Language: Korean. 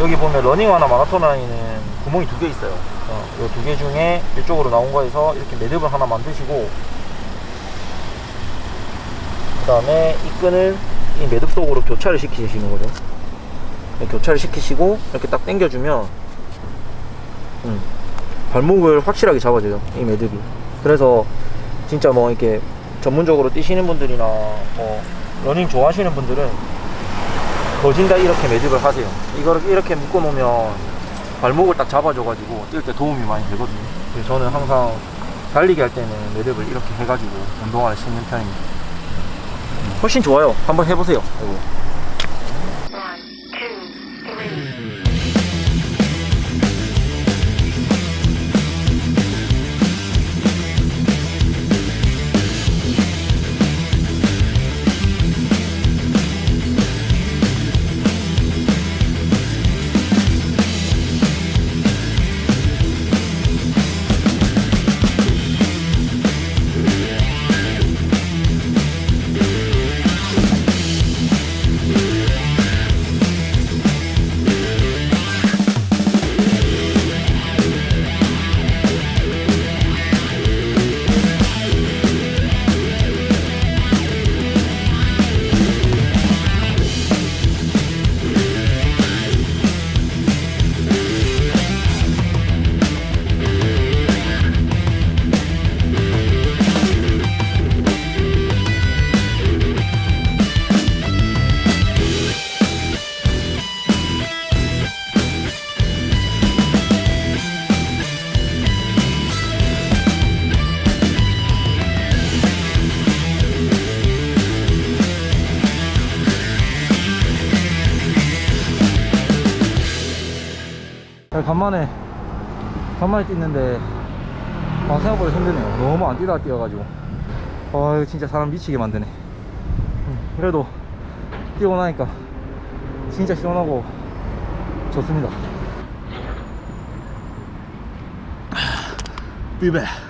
여기 보면 러닝화나 마라톤 라인은 구멍이 두 개 있어요. 이두 개 중에 이쪽으로 나온 거에서 이렇게 매듭을 하나 만드시고 그 다음에 이 끈을 이 매듭 속으로 교차를 시키시는 거죠. 네, 교차를 시키시고 이렇게 딱 당겨주면 음, 발목을 확실하게 잡아줘요. 이 매듭이. 그래서 진짜 뭐 이렇게 전문적으로 뛰시는 분들이나 뭐 러닝 좋아하시는 분들은 거진다 이렇게 매듭을 하세요. 이거를 이렇게 묶어 놓으면 발목을 딱 잡아줘 가지고 뛸 때 도움이 많이 되거든요. 그래서 저는 항상 달리기 할 때는 매듭을 이렇게 해가지고 운동화를 신는 편입니다. 음, 훨씬 좋아요. 한번 해보세요. 이거. 야, 간만에 간만에 뛰는데 아, 생각보다 힘드네요. 너무 안 뛰다가 뛰어가지고. 아 진짜 사람 미치게 만드네. 음, 그래도 뛰고 나니까 진짜 시원하고 좋습니다. back.